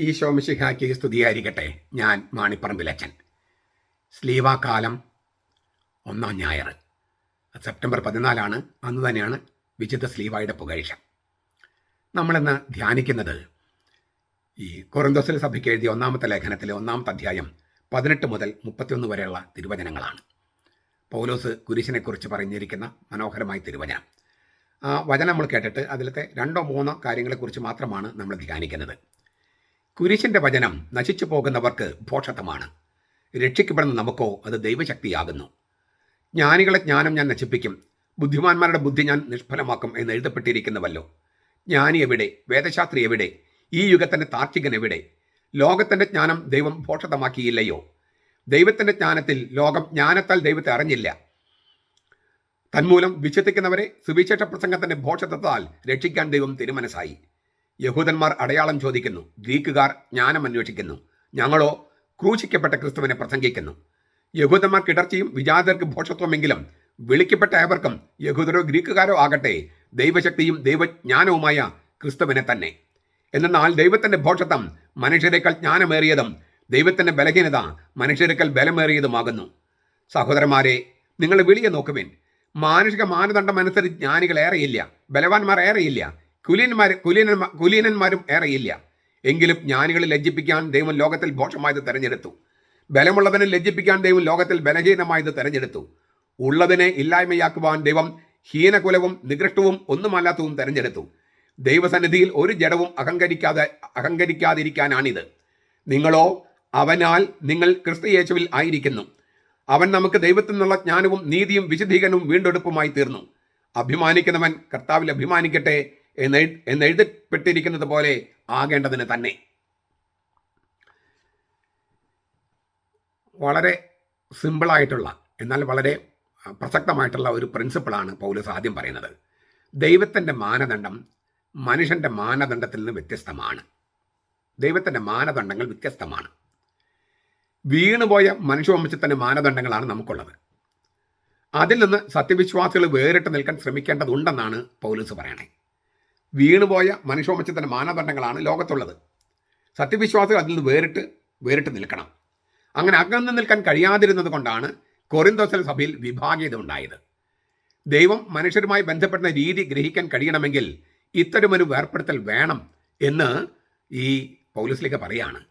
ഈശോ മിശിഹായ്ക്ക് സ്തുതിയായിരിക്കട്ടെ. ഞാൻ മാണിപ്പറമ്പിലച്ചൻ സ്ലീവാകാലം ഒന്നാം ഞായർ. സെപ്റ്റംബർ പതിനാലാണ്. അന്ന് തന്നെയാണ് വിചിത്ര സ്ലീവായുടെ പുകഴ്ച. നമ്മളിന്ന് ധ്യാനിക്കുന്നത് ഈ കൊറന്തോസിൽ സഭയ്ക്ക് എഴുതിയ ഒന്നാമത്തെ ലേഖനത്തിലെ ഒന്നാമത്തെ അധ്യായം പതിനെട്ട് മുതൽ മുപ്പത്തിയൊന്ന് വരെയുള്ള തിരുവചനങ്ങളാണ്. പൗലോസ് കുരിശിനെക്കുറിച്ച് പറഞ്ഞിരിക്കുന്ന മനോഹരമായ തിരുവചനം. ആ വചനം നമ്മൾ കേട്ടിട്ട് അതിലത്തെ രണ്ടോ മൂന്നോ കാര്യങ്ങളെക്കുറിച്ച് മാത്രമാണ് നമ്മൾ ധ്യാനിക്കുന്നത്. കുരിശിന്റെ വചനം നശിച്ചു പോകുന്നവർക്ക് ഭോഷത്വമാണ് രക്ഷിക്കപ്പെടുന്ന നമുക്കോ അത് ദൈവശക്തിയാകുന്നു. ജ്ഞാനികളെ ജ്ഞാനം ഞാൻ നശിപ്പിക്കും. ബുദ്ധിമാന്മാരുടെ ബുദ്ധി ഞാൻ നിഷ്ഫലമാക്കും എന്ന് എഴുതപ്പെട്ടിരിക്കുന്നുവല്ലോ. ജ്ഞാനി എവിടെ? വേദശാസ്ത്രി എവിടെ? ഈ യുഗത്തിന്റെ താർക്കികൻ എവിടെ? ലോകത്തിന്റെ ജ്ഞാനം ദൈവം ഭോഷതമാക്കിയില്ലയോ ദൈവത്തിന്റെ ജ്ഞാനത്തിൽ ലോകം ജ്ഞാനത്താൽ ദൈവത്തെ അറിഞ്ഞില്ല. തന്മൂലം വിശ്വസിക്കുന്നവരെ സുവിശേഷ പ്രസംഗത്തിന്റെ ഭോഷത്വത്താൽ രക്ഷിക്കാൻ ദൈവം തിരുമനസായി യഹൂദന്മാർ അടയാളം ചോദിക്കുന്നു. ഗ്രീക്കുകാർ ജ്ഞാനം അന്വേഷിക്കുന്നു. ഞങ്ങളോ ക്രൂശിക്കപ്പെട്ട ക്രിസ്തുവിനെ പ്രസംഗിക്കുന്നു. യഹൂദന്മാർ കിടർച്ചയും വിജാതർക്ക് ഭോഷത്വമെങ്കിലും വിളിക്കപ്പെട്ട ഏവർക്കും യഹൂദരോ ഗ്രീക്കുകാരോ ആകട്ടെ ദൈവശക്തിയും ദൈവജ്ഞാനവുമായ ക്രിസ്തുവിനെ തന്നെ. എന്നാൽ ദൈവത്തിന്റെ ഭോഷത്വം മനുഷ്യരെക്കാൾ ജ്ഞാനമേറിയതും ദൈവത്തിന്റെ ബലഹീനത മനുഷ്യരെക്കാൾ ബലമേറിയതുമാകുന്നു. സഹോദരന്മാരെ നിങ്ങൾ വിളിയെ നോക്കുവിൻ. മാനുഷിക മാനദണ്ഡം അനുസരിച്ച് ജ്ഞാനികൾ ഏറെയില്ല. ബലവാന്മാർ ഏറെയില്ല. കുലീനന്മാർ കുലീനന്മാർ കുലീനന്മാരും ഏറെയില്ല. എങ്കിലും ജ്ഞാനികളെ ലജ്ജിപ്പിക്കാൻ ദൈവം ലോകത്തിൽ ഭോഷമായത് തെരഞ്ഞെടുത്തു. ബലമുള്ളവനെ ലജ്ജിപ്പിക്കാൻ ദൈവം ലോകത്തിൽ ബലഹീനമായത് തെരഞ്ഞെടുത്തു. ഉള്ളതിനെ ഇല്ലായ്മയാക്കുവാൻ ദൈവം ഹീനകുലവും നികൃഷ്ടവും ഒന്നുമല്ലാത്തതും തെരഞ്ഞെടുത്തു. ദൈവസന്നിധിയിൽ ഒരു ജഡവും അഹങ്കരിക്കാതെ അഹങ്കരിക്കാതിരിക്കാനാണിത്. നിങ്ങളോ അവനാൽ നിങ്ങൾ ക്രിസ്തു യേശുവിൽ ആയിരിക്കുന്നു. അവൻ നമുക്ക് ദൈവത്തിൽ നിന്നുള്ള ജ്ഞാനവും നീതിയും വിശുദ്ധീകരണവും വീണ്ടെടുപ്പുമായി തീർന്നു. അഭിമാനിക്കുന്നവൻ കർത്താവിൽ അഭിമാനിക്കട്ടെ. എന്ന് എന്നെഴുതപ്പെട്ടിരിക്കുന്നത് പോലെ ആകേണ്ടതിന് തന്നെ. വളരെ സിമ്പിളായിട്ടുള്ള എന്നാൽ വളരെ പ്രസക്തമായിട്ടുള്ള ഒരു പ്രിൻസിപ്പിളാണ് പൗലസ് ആദ്യം പറയുന്നത്. ദൈവത്തിന്റെ മാനദണ്ഡം മനുഷ്യന്റെ മാനദണ്ഡത്തിൽ നിന്ന് വ്യത്യസ്തമാണ്. ദൈവത്തിന്റെ മാനദണ്ഡങ്ങൾ വ്യത്യസ്തമാണ്. വീണുപോയ മനുഷ്യവംശത്തിന്റെ മാനദണ്ഡങ്ങളാണ് നമുക്കുള്ളത്. അതിൽ നിന്ന് സത്യവിശ്വാസികൾ വേറിട്ട് നിൽക്കാൻ ശ്രമിക്കേണ്ടതുണ്ടെന്നാണ് പൗലൂസ് പറയണേ. വീണുപോയ മനുഷ്യോമച്ചത്തിന്റെ മാനദണ്ഡങ്ങളാണ് ലോകത്തുള്ളത്. സത്യവിശ്വാസികൾ അതിൽ നിന്ന് വേറിട്ട് വേറിട്ട് നിൽക്കണം. അങ്ങനെ അകന്നു നിൽക്കാൻ കഴിയാതിരുന്നത് കൊണ്ടാണ് കൊറിന്തോസൽ സഭയിൽ വിഭാഗീയത ഉണ്ടായത്. ദൈവം മനുഷ്യരുമായി ബന്ധപ്പെടുന്ന രീതി ഗ്രഹിക്കാൻ കഴിയണമെങ്കിൽ ഇത്തരമൊരു വേർപ്പെടുത്തൽ വേണം എന്ന് ഈ പൗലീസിലേക്ക് പറയാണ്.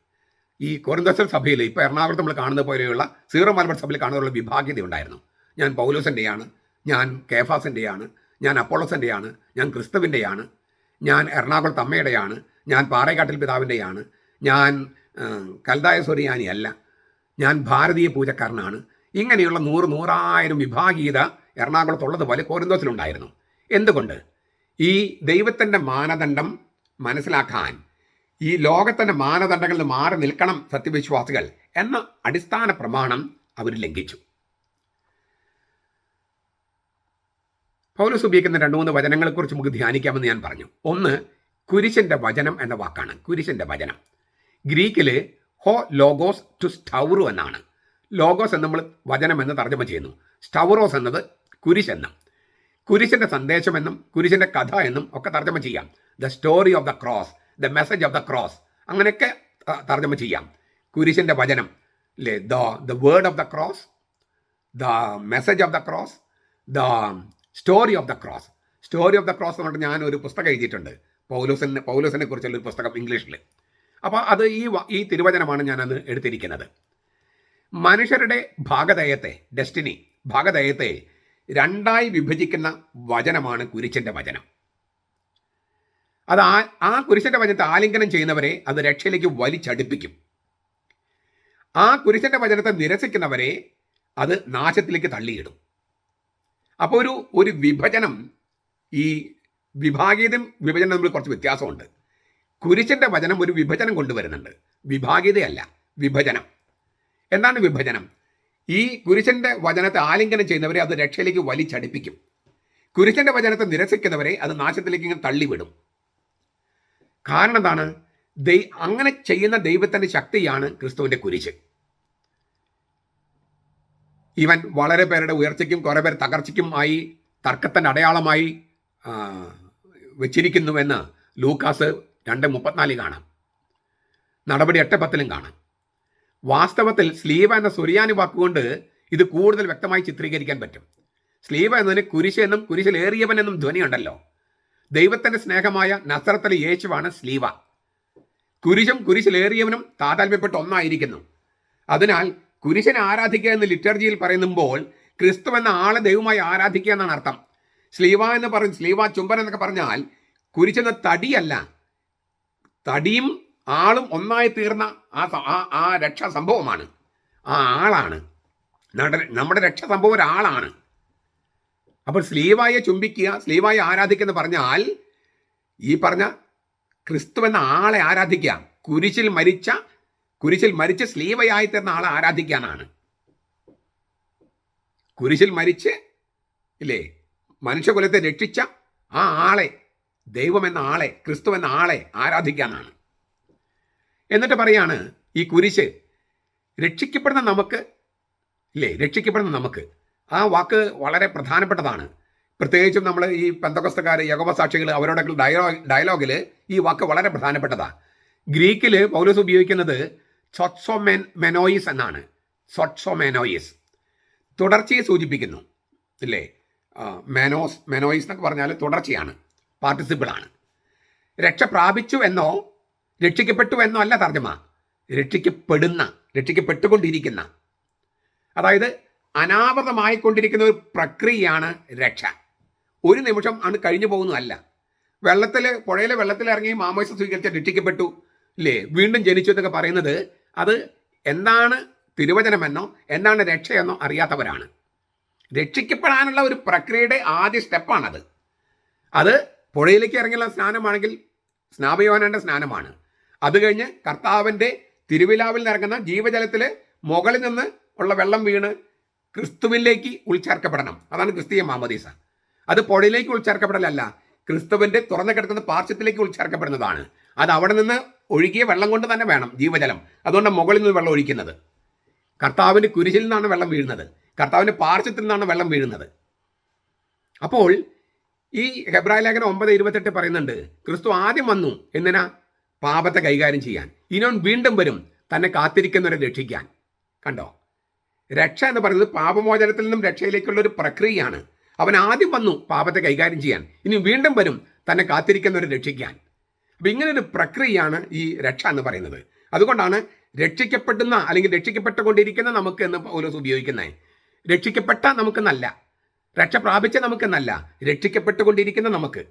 ഈ കൊറിന്തോസൽ സഭയിൽ ഇപ്പോൾ എറണാകുളത്ത് നമ്മൾ കാണുന്ന പോലെയുള്ള സീറോ മലബാർ സഭയിൽ കാണുന്ന വിഭാഗ്യത ഉണ്ടായിരുന്നു. ഞാൻ പൗലോസിന്റെയാണ് ഞാൻ കേഫാസിന്റെയാണ് ഞാൻ അപ്പോളോസിന്റെയാണ് ഞാൻ ക്രിസ്തുവിന്റെയാണ് ഞാൻ എറണാകുളത്ത് അമ്മയുടെയാണ് ഞാൻ പാറേക്കാട്ടിൽ പിതാവിന്റെയാണ് ഞാൻ കൽതായ സൊറിയാനിയല്ല ഞാൻ ഭാരതീയ പൂജക്കാരനാണ്. ഇങ്ങനെയുള്ള നൂറ് നൂറായിരം വിഭാഗീയത എറണാകുളത്തുള്ളതുപോലെ കോരന്തോസിലുണ്ടായിരുന്നു. എന്തുകൊണ്ട്? ഈ ദൈവത്തിന്റെ മാനദണ്ഡം മനസ്സിലാക്കാൻ ഈ ലോകത്തിന്റെ മാനദണ്ഡങ്ങളിൽ മാറി നിൽക്കണം സത്യവിശ്വാസികൾ എന്ന അടിസ്ഥാന പ്രമാണം അവർ ലംഘിച്ചു. പൗലസ് ഉപയോഗിക്കുന്ന രണ്ട് മൂന്ന് വചനങ്ങളെക്കുറിച്ച് നമുക്ക് ധ്യാനിക്കാമെന്ന് ഞാൻ പറഞ്ഞു. ഒന്ന് കുരിശന്റെ വചനം എന്ന വാക്കാണ്. കുരിശന്റെ വചനം. ഗ്രീക്കിൽ ഹോ ലോഗോസ് ടു സ്റ്റൗറു എന്നാണ്. ലോഗോസ് എന്ന് നമ്മൾ വചനം എന്ന് തർജമ ചെയ്യുന്നു. സ്റ്റൗറോസ് എന്നത് കുരിശ് എന്നും. കുരിശിന്റെ സന്ദേശമെന്നും കുരിശിന്റെ കഥ എന്നും ഒക്കെ തർജമ ചെയ്യാം. The story of the cross the message of the cross അങ്ങനെയൊക്കെ തർജമ ചെയ്യാം. കുരിശിന്റെ വചനം അല്ലേ the the word of the cross the message of the cross the story of the cross story of the cross എന്ന് പറഞ്ഞിട്ട് ഞാൻ ഒരു പുസ്തകം എഴുതിയിട്ടുണ്ട്. പൗലോസിനെ പൗലോസിനെ കുറിച്ചുള്ള ഒരു പുസ്തകം ഇംഗ്ലീഷിൽ അപ്പോൾ അത് ഈ ഈ തിരുവചനമാണ് ഞാനത് എടുത്തിരിക്കുന്നത്. മനുഷ്യരുടെ ഭാഗതയത്തെ ഡെസ്റ്റിനി ഭാഗതയത്തെ രണ്ടായി വിഭജിക്കുന്ന വചനമാണ് കുരിശിന്റെ വചനം. അത് ആ ആ കുരിശിന്റെ വചനത്തെ ആലിംഗനം ചെയ്യുന്നവരെ അത് രക്ഷയിലേക്ക് വലിച്ചടുപ്പിക്കും. ആ കുരിശിന്റെ വചനത്തെ നിരസിക്കുന്നവരെ അത് നാശത്തിലേക്ക് തള്ളിയിടും. അപ്പോൾ ഒരു ഒരു വിഭജനം ഈ വിഭാഗീയതയും വിഭജനം തമ്മിൽ കുറച്ച് വ്യത്യാസമുണ്ട്. കുരിശിന്റെ വചനം ഒരു വിഭജനം കൊണ്ടുവരുന്നുണ്ട്. വിഭാഗീയതയല്ല വിഭജനം. എന്താണ് വിഭജനം? ഈ കുരിശന്റെ വചനത്തെ ആലിംഗനം ചെയ്യുന്നവരെ അത് രക്ഷയിലേക്ക് വലിച്ചടിപ്പിക്കും. കുരിശന്റെ വചനത്തെ നിരസിക്കുന്നവരെ അത് നാശത്തിലേക്ക് ഇങ്ങനെ തള്ളിവിടും. കാരണം എന്താണ്? ദൈ അങ്ങനെ ചെയ്യുന്ന ദൈവത്തിന്റെ ശക്തിയാണ് ക്രിസ്തുവിന്റെ കുരിശ്. ഇവൻ വളരെ പേരുടെ ഉയർച്ചയ്ക്കും കുറേ പേർ തകർച്ചയ്ക്കും ആയി തർക്കത്തിന്റെ അടയാളമായി വെച്ചിരിക്കുന്നുവെന്ന് ലൂക്കാസ് രണ്ട് മുപ്പത്തിനാലിൽ കാണാം. നടപടി എട്ട് പത്തിലും കാണാം. വാസ്തവത്തിൽ സ്ലീവ എന്ന സുറിയാനി വാക്കുകൊണ്ട് ഇത് കൂടുതൽ വ്യക്തമായി ചിത്രീകരിക്കാൻ പറ്റും. സ്ലീവ എന്നതിന് കുരിശ് എന്നും കുരിശിലേറിയവൻ എന്നും ധ്വനിയുണ്ടല്ലോ. ദൈവത്തിന്റെ സ്നേഹമായ നസ്രത്തിലെ യേശുവാണ് സ്ലീവ. കുരിശും കുരിശിലേറിയവനും താതാൽമ്യപ്പെട്ട് ഒന്നായിരിക്കുന്നു. അതിനാൽ കുരിശിനെ ആരാധിക്കുക എന്ന് ലിറ്റർജിയിൽ പറയുമ്പോൾ ക്രിസ്തു എന്ന ആളെ ദൈവമായി ആരാധിക്കുക എന്നാണ് അർത്ഥം. സ്ലീവ എന്ന് പറയും സ്ലീവ ചുംബൻ എന്നൊക്കെ പറഞ്ഞാൽ കുരിശെന്ന തടിയല്ല. തടിയും ആളും ഒന്നായി തീർന്ന ആ ആ രക്ഷാ സംഭവമാണ്. ആ ആളാണ്. നമ്മുടെ നമ്മുടെ രക്ഷാ സംഭവം ഒരാളാണ്. അപ്പോൾ സ്ലീവായെ ചുംബിക്കുക സ്ലീവായെ ആരാധിക്കുക എന്ന് പറഞ്ഞാൽ ഈ പറഞ്ഞ ക്രിസ്തു എന്ന ആളെ ആരാധിക്കുക. കുരിശിൽ മരിച്ച കുരിശിൽ മരിച്ച് സ്ലീവയായി തീർന്ന ആളെ ആരാധിക്കാനാണ്? കുരിശിൽ മരിച്ച് ഇല്ലേ? മനുഷ്യകുലത്തെ രക്ഷിച്ച ആ ആളെ ദൈവം എന്ന ആളെ ക്രിസ്തു എന്ന ആളെ ആരാധിക്കാനാണ്? എന്നിട്ട് പറയാണ് ഈ കുരിശ് രക്ഷിക്കപ്പെടുന്ന നമുക്ക് ഇല്ലേ? രക്ഷിക്കപ്പെടുന്ന നമുക്ക്. ആ വാക്ക് വളരെ പ്രധാനപ്പെട്ടതാണ്. പ്രത്യേകിച്ചും നമ്മൾ ഈ പെന്തകസ്തക്കാർ യഗോപ സാക്ഷികൾ അവരുടെ ഡയലോഗ് ഡയലോഗിൽ ഈ വാക്ക് വളരെ പ്രധാനപ്പെട്ടതാണ് ഗ്രീക്കിൽ പൗലോസ് ഉപയോഗിക്കുന്നത് സൊട്സോമെൻ മെനോയിസ് എന്നാണ്. സൊട്സോമെനോയിസ് തുടർച്ചയെ സൂചിപ്പിക്കുന്നു. ഇല്ലേ? മെനോസ് മെനോയിസ് എന്നൊക്കെ പറഞ്ഞാൽ തുടർച്ചയാണ്. പാർട്ടിസിപ്പിളാണ് രക്ഷ പ്രാപിച്ചു എന്നോ രക്ഷിക്കപ്പെട്ടു എന്നോ അല്ല തർജമ. രക്ഷിക്കപ്പെടുന്ന രക്ഷിക്കപ്പെട്ടുകൊണ്ടിരിക്കുന്ന. അതായത് അനാവൃതമായി കൊണ്ടിരിക്കുന്ന ഒരു പ്രക്രിയയാണ് രക്ഷ. ഒരു നിമിഷം ആണ് കഴിഞ്ഞു പോകുന്നതല്ല. വെള്ളത്തിൽ പുഴയിലെ വെള്ളത്തിൽ ഇറങ്ങി മാമോയിസം സ്വീകരിച്ച രക്ഷിക്കപ്പെട്ടു. ഇല്ലേ? വീണ്ടും ജനിച്ചു എന്നൊക്കെ പറയുന്നത് അത് എന്താണ് തിരുവചനമെന്നോ എന്താണ് രക്ഷയെന്നോ അറിയാത്തവരാണ്. രക്ഷിക്കപ്പെടാനുള്ള ഒരു പ്രക്രിയയുടെ ആദ്യ സ്റ്റെപ്പാണത്. അത് പുഴയിലേക്ക് ഇറങ്ങിയുള്ള സ്നാനമാണെങ്കിൽ സ്നാപയോനന്റെ സ്നാനമാണ്. അത് കഴിഞ്ഞ് കർത്താവിന്റെ തിരുവിലാവിൽ നിറങ്ങുന്ന ജീവജലത്തിൽ മുകളിൽ നിന്ന് ഉള്ള വെള്ളം വീണ് ക്രിസ്തുവിലേക്ക് ഉൾച്ചേർക്കപ്പെടണം. അതാണ് ക്രിസ്തീയ മാമദീസ. അത് പുഴയിലേക്ക് ഉൾച്ചേർക്കപ്പെടലല്ല ക്രിസ്തുവിന്റെ തുറന്നു കിടക്കുന്ന പാർശ്വത്തിലേക്ക് ഉൾച്ചേർക്കപ്പെടുന്നതാണ്. അത് അവിടെ നിന്ന് ഒഴുകിയ വെള്ളം കൊണ്ട് തന്നെ വേണം ജീവജലം. അതുകൊണ്ട് മുകളിൽ നിന്ന് വെള്ളം ഒഴിക്കുന്നത്. കർത്താവിന്റെ കുരിശിൽ നിന്നാണ് വെള്ളം വീഴുന്നത്. കർത്താവിന്റെ പാർശ്വത്തിൽ നിന്നാണ് വെള്ളം വീഴുന്നത്. അപ്പോൾ ഈ ഹെബ്രായ ലേഖനം ഒമ്പത് ഇരുപത്തെട്ട് പറയുന്നുണ്ട് ക്രിസ്തു ആദ്യം വന്നു എന്തിനാ? പാപത്തെ കൈകാര്യം ചെയ്യാൻ. ഇനോൻ വീണ്ടും വരും തന്നെ കാത്തിരിക്കുന്നവരെ രക്ഷിക്കാൻ. കണ്ടോ? രക്ഷ എന്ന് പറയുന്നത് പാപമോചനത്തിൽ നിന്നും രക്ഷയിലേക്കുള്ള ഒരു പ്രക്രിയയാണ്. അവൻ ആദ്യം വന്നു പാപത്തെ കൈകാര്യം ചെയ്യാൻ. ഇനി വീണ്ടും വരും തന്നെ കാത്തിരിക്കുന്നവരെ രക്ഷിക്കാൻ. അപ്പം ഇങ്ങനെ ഒരു പ്രക്രിയയാണ് ഈ രക്ഷ എന്ന് പറയുന്നത്. അതുകൊണ്ടാണ് രക്ഷിക്കപ്പെടുന്ന അല്ലെങ്കിൽ രക്ഷിക്കപ്പെട്ടുകൊണ്ടിരിക്കുന്ന നമുക്ക് എന്ന് പൗലോസ് ഉപയോഗിക്കുന്നത്. രക്ഷിക്കപ്പെട്ട നമുക്കെന്നല്ല രക്ഷ പ്രാപിച്ച നമുക്കെന്നല്ല രക്ഷിക്കപ്പെട്ടുകൊണ്ടിരിക്കുന്ന നമുക്ക്.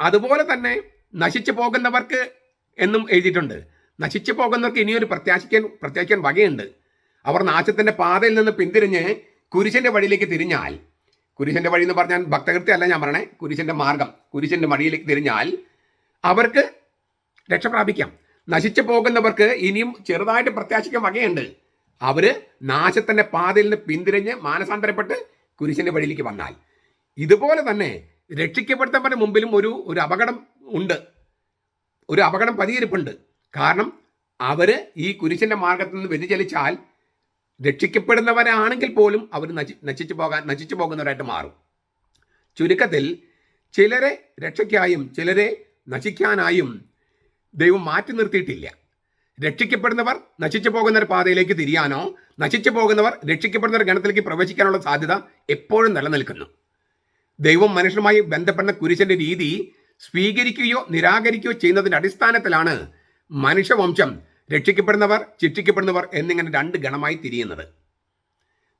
അതുപോലെ തന്നെ നശിച്ചു പോകുന്നവർക്ക് എന്നും എഴുതിയിട്ടുണ്ട്. നശിച്ചു പോകുന്നവർക്ക് ഇനിയൊരു പ്രത്യാശിക്കാൻ പ്രത്യാശിക്കാൻ വകയുണ്ട്. അവർ നാശത്തിന്റെ പാതയിൽ നിന്ന് പിന്തിരിഞ്ഞ് കുരിശന്റെ വഴിയിലേക്ക് തിരിഞ്ഞാൽ കുരിശന്റെ വഴി എന്ന് പറഞ്ഞാൽ ഭക്തകൃത്യല്ല ഞാൻ പറയണേ കുരിശന്റെ മാർഗം കുരിശന്റെ വഴിയിലേക്ക് തിരിഞ്ഞാൽ അവർക്ക് രക്ഷ പ്രാപിക്കാം. നശിച്ചു പോകുന്നവർക്ക് ഇനിയും ചെറുതായിട്ട് പ്രത്യാശിക്കാൻ വകയുണ്ട്. അവർ നാശത്തിന്റെ പാതയിൽ നിന്ന് പിന്തിരിഞ്ഞ് മാനസാന്തരപ്പെട്ട് കുരിശിന്റെ വഴിയിലേക്ക് വന്നാൽ. ഇതുപോലെ തന്നെ രക്ഷിക്കപ്പെടുത്തവരുടെ മുമ്പിലും ഒരു ഒരു അപകടം ഉണ്ട്. ഒരു അപകടം പതിയിരിപ്പുണ്ട്. കാരണം അവർ ഈ കുരിശിന്റെ മാർഗത്തിൽ നിന്ന് വ്യതിചലിച്ചാൽ രക്ഷിക്കപ്പെടുന്നവരാണെങ്കിൽ പോലും അവർ നശി നശിച്ചു പോകാൻ നശിച്ചു പോകുന്നവരായിട്ട് മാറും. ചുരുക്കത്തിൽ ചിലരെ രക്ഷയ്ക്കായും ചിലരെ നശിക്കാനായും ദൈവം മാറ്റി നിർത്തിയിട്ടില്ല. രക്ഷിക്കപ്പെടുന്നവർ നശിച്ചു പോകുന്ന ഒരു പാതയിലേക്ക് തിരിയാനോ നശിച്ചു പോകുന്നവർ രക്ഷിക്കപ്പെടുന്ന ഒരു ഗണത്തിലേക്ക് പ്രവേശിക്കാനുള്ള സാധ്യത എപ്പോഴും നിലനിൽക്കുന്നു. ദൈവം മനുഷ്യനുമായി ബന്ധപ്പെടുന്ന കുരിശന്റെ രീതി സ്വീകരിക്കുകയോ നിരാകരിക്കുകയോ ചെയ്യുന്നതിന്റെ അടിസ്ഥാനത്തിലാണ് മനുഷ്യവംശം രക്ഷിക്കപ്പെടുന്നവർ ശിക്ഷിക്കപ്പെടുന്നവർ എന്നിങ്ങനെ രണ്ട് ഗണമായി തിരിയുന്നത്.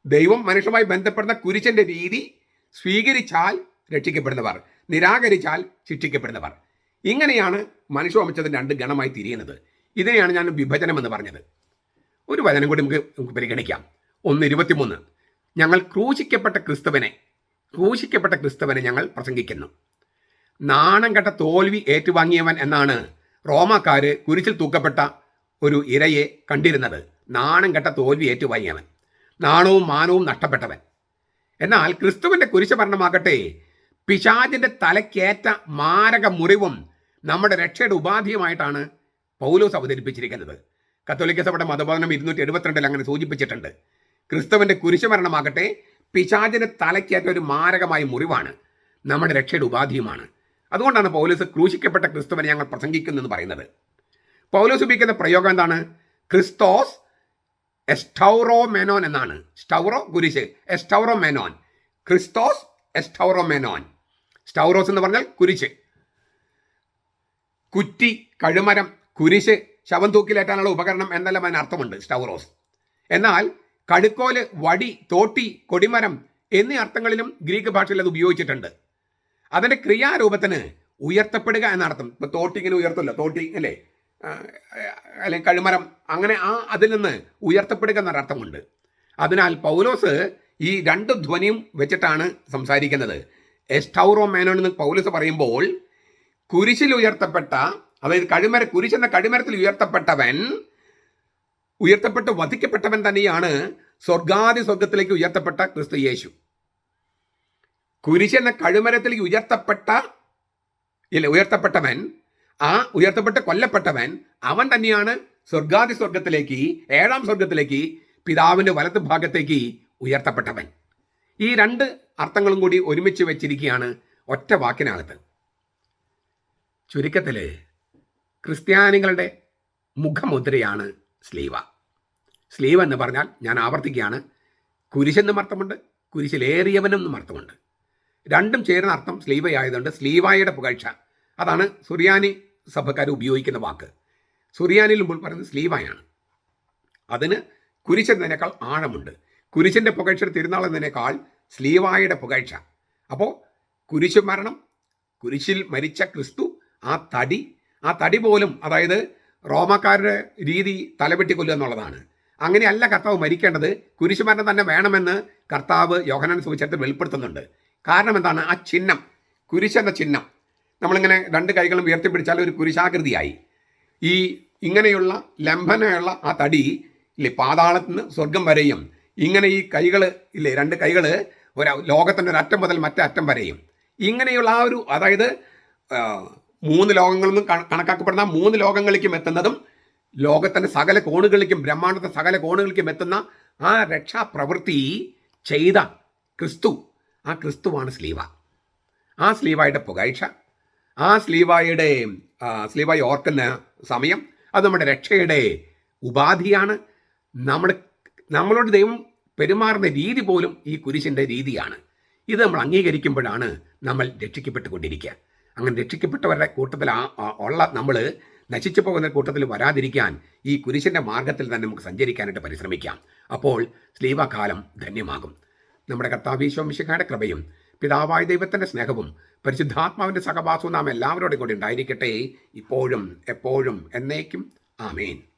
ദൈവം മനുഷ്യരുമായി ബന്ധപ്പെടുന്ന കുരിശന്റെ രീതി സ്വീകരിച്ചാൽ രക്ഷിക്കപ്പെടുന്നവർ നിരാകരിച്ചാൽ ശിക്ഷിക്കപ്പെടുന്നവർ. ഇങ്ങനെയാണ് മനുഷ്യവംശത്തിന് രണ്ട് ഗണമായി തിരിയുന്നത്. ഇതിനെയാണ് ഞാൻ വിഭജനം എന്ന് പറഞ്ഞത്. ഒരു വചനം കൂടി നമുക്ക് നമുക്ക് പരിഗണിക്കാം. ഒന്ന് ഇരുപത്തിമൂന്ന്. ഞങ്ങൾ ക്രൂശിക്കപ്പെട്ട ക്രിസ്തുവനെ ക്രൂശിക്കപ്പെട്ട ക്രിസ്തുവനെ ഞങ്ങൾ പ്രസംഗിക്കുന്നു. നാണം കെട്ട തോൽവി ഏറ്റുവാങ്ങിയവൻ എന്നാണ് റോമാക്കാർ കുരിശിൽ തൂക്കപ്പെട്ട ഒരു ഇരയെ കണ്ടിരുന്നത്. നാണം കെട്ട തോൽവി ഏറ്റുവാങ്ങിയവൻ. നാണവും മാനവും നഷ്ടപ്പെട്ടവൻ. എന്നാൽ ക്രിസ്തുവിന്റെ ക്രിസ്തുവിന്റെ കുരിശഭരണമാകട്ടെ പിശാചിന്റെ തലക്കേറ്റ മാരക മുറിവും നമ്മുടെ രക്ഷയുടെ ഉപാധിയുമായിട്ടാണ് പൗലോസ് അവതരിപ്പിച്ചിരിക്കുന്നത്. കത്തോലിക്ക സഭയുടെ മതബോധനം ഇരുന്നൂറ്റി എഴുപത്തിരണ്ടിൽ അങ്ങനെ സൂചിപ്പിച്ചിട്ടുണ്ട്. ക്രിസ്തുവിന്റെ കുരിശുമരണമാകട്ടെ പിശാചിന് തലയ്ക്കേറ്റ ഒരു മാരകമായ മുറിവാണ് നമ്മുടെ രക്ഷയുടെ ഉപാധിയുമാണ്. അതുകൊണ്ടാണ് പൗലോസ് ക്രൂശിക്കപ്പെട്ട ക്രിസ്തുവിനെ ഞങ്ങൾ പ്രസംഗിക്കുന്നു എന്ന് പറയുന്നത്. പൗലോസ് ഉപയോഗിക്കുന്ന പ്രയോഗം എന്താണ്? ക്രിസ്തോസ് എസ്റ്റൗറോ മെനോൻ എന്നാണ്. സ്റ്റൗറോ കുരിശ് എസ്റ്റൗറോ മെനോൻ ക്രിസ്തോസ് എസ്റ്റൗറോ മെനോൻ സ്റ്റൗറോസ് എന്ന് പറഞ്ഞാൽ കുരിശ്. കുറ്റി കഴുമരം കുരിശ് ശവം തൂക്കിലേറ്റാനുള്ള ഉപകരണം എന്നെല്ലാം അതിന് അർത്ഥമുണ്ട് സ്റ്റൗറോസ് എന്നാൽ കടുക്കോൽ വടി തോട്ടി കൊടിമരം എന്നീ അർത്ഥങ്ങളിലും ഗ്രീക്ക് ഭാഷയിൽ അത് ഉപയോഗിച്ചിട്ടുണ്ട്. അതിന്റെ ക്രിയാരൂപത്തിന് ഉയർത്തപ്പെടുക എന്നർത്ഥം ഇപ്പോൾ തോട്ടി ഇങ്ങനെ ഉയർത്തല്ലോ തോട്ടി അല്ലേ? അല്ലെങ്കിൽ കഴുമരം അങ്ങനെ ആ അതിൽ നിന്ന് ഉയർത്തപ്പെടുക എന്നൊരു അർത്ഥമുണ്ട്. അതിനാൽ പൗലോസ് ഈ രണ്ട് ധ്വനിയും വെച്ചിട്ടാണ് സംസാരിക്കുന്നത്. എസ്റ്റൗറോ മേനോൻ എന്ന് പൗലോസ് പറയുമ്പോൾ കുരിശിൽ ഉയർത്തപ്പെട്ട അതായത് കഴുമര കുരിശെന്ന കഴുമരത്തിൽ ഉയർത്തപ്പെട്ടവൻ ഉയർത്തപ്പെട്ട് വധിക്കപ്പെട്ടവൻ തന്നെയാണ് സ്വർഗാദി സ്വർഗത്തിലേക്ക് ഉയർത്തപ്പെട്ട ക്രിസ്തു യേശു. കുരിശെന്ന കഴുമരത്തിലേക്ക് ഉയർത്തപ്പെട്ട ഇല്ല ഉയർത്തപ്പെട്ടവൻ ആ ഉയർത്തപ്പെട്ട് കൊല്ലപ്പെട്ടവൻ അവൻ തന്നെയാണ് സ്വർഗാദി സ്വർഗത്തിലേക്ക് ഏഴാം സ്വർഗത്തിലേക്ക് പിതാവിന്റെ വലത്ത് ഭാഗത്തേക്ക് ഉയർത്തപ്പെട്ടവൻ. ഈ രണ്ട് അർത്ഥങ്ങളും കൂടി ഒരുമിച്ച് വെച്ചിരിക്കുകയാണ് ഒറ്റ വാക്കിനകത്ത്. ചുരുക്കത്തിൽ ക്രിസ്ത്യാനികളുടെ മുഖമുദ്രയാണ് സ്ലീവ. സ്ലീവ് എന്ന് പറഞ്ഞാൽ ഞാൻ ആവർത്തിക്കുകയാണ് കുരിശെന്നും അർത്ഥമുണ്ട് കുരിശിലേറിയവനെന്നും അർത്ഥമുണ്ട്. രണ്ടും ചേരുന്ന അർത്ഥം സ്ലീവയായതുകൊണ്ട് സ്ലീവായുടെ പുകഴ്ച. അതാണ് സുറിയാനി സഭക്കാർ ഉപയോഗിക്കുന്ന വാക്ക്. സുറിയാനിൽ മുമ്പ് പറയുന്നത് സ്ലീവായാണ്. അതിന് കുരിശെന്നതിനേക്കാൾ ആഴമുണ്ട്. കുരിശിന്റെ പുകഴ്ച തിരുനാൾ എന്നതിനേക്കാൾ സ്ലീവായുടെ പുകഴ്ച. അപ്പോൾ കുരിശു മരണം കുരിശിൽ മരിച്ച ക്രിസ്തു ആ തടി ആ തടി പോലും അതായത് റോമക്കാരുടെ രീതി തലവെട്ടി കൊല്ലുക എന്നുള്ളതാണ്. അങ്ങനെയല്ല കർത്താവ് മരിക്കേണ്ടത്. കുരിശുമരണം തന്നെ വേണമെന്ന് കർത്താവ് യോഹനാൻ സുവിശേഷത്തിൽ വെളിപ്പെടുത്തുന്നുണ്ട്. കാരണം എന്താണ്? ആ ചിഹ്നം കുരിശെന്ന ചിഹ്നം. നമ്മളിങ്ങനെ രണ്ട് കൈകളും ഉയർത്തിപ്പിടിച്ചാൽ ഒരു കുരിശാകൃതിയായി. ഈ ഇങ്ങനെയുള്ള ലംഘനമുള്ള ആ തടി ഇല്ലേ പാതാളത്തിൽ നിന്ന് സ്വർഗം വരെയും ഇങ്ങനെ ഈ കൈകൾ ഇല്ലേ രണ്ട് കൈകൾ ഒരു ലോകത്തിന്റെ അറ്റം മുതൽ മറ്റേ അറ്റം വരെയും. ഇങ്ങനെയുള്ള ആ ഒരു അതായത് മൂന്ന് ലോകങ്ങളിൽ നിന്നും കണക്കാക്കപ്പെടുന്ന മൂന്ന് ലോകങ്ങളിലേക്കും എത്തുന്നതും ലോകത്തിന്റെ സകല കോണുകളിലേക്കും ബ്രഹ്മാണ്ടത്തെ സകല കോണുകളിലേക്കും എത്തുന്ന ആ രക്ഷാപ്രവൃത്തി ചെയ്ത ക്രിസ്തു ആ ക്രിസ്തുവാണ് സ്ലീവ. ആ സ്ലീവായുടെ പുകഴ്ച ആ സ്ലീവായുടെ സ്ലീവായി ഓർക്കുന്ന സമയം അത് നമ്മുടെ രക്ഷയുടെ ഉപാധിയാണ്. നമ്മൾ നമ്മളോട് ദൈവം പെരുമാറുന്ന രീതി പോലും ഈ കുരിശിന്റെ രീതിയാണ്. ഇത് നമ്മൾ അംഗീകരിക്കുമ്പോഴാണ് നമ്മൾ രക്ഷിക്കപ്പെട്ടുകൊണ്ടിരിക്കുക. അങ്ങനെ രക്ഷിക്കപ്പെട്ടവരുടെ കൂട്ടത്തിൽ ഉള്ള നമ്മൾ നശിച്ചു പോകുന്ന കൂട്ടത്തിൽ വരാതിരിക്കാൻ ഈ കുരിശിന്റെ മാർഗത്തിൽ തന്നെ നമുക്ക് സഞ്ചരിക്കാനായിട്ട് പരിശ്രമിക്കാം. അപ്പോൾ സ്ലീവകാലം ധന്യമാകും. നമ്മുടെ കർത്താവീശോ മിശിഖയുടെ കൃപയും പിതാവായ ദൈവത്തിന്റെ സ്നേഹവും പരിശുദ്ധാത്മാവിന്റെ സഹവാസവും നാം എല്ലാവരോടും കൂടി ഉണ്ടായിരിക്കട്ടെ. ഇപ്പോഴും എപ്പോഴും എന്നേക്കും. ആമേൻ.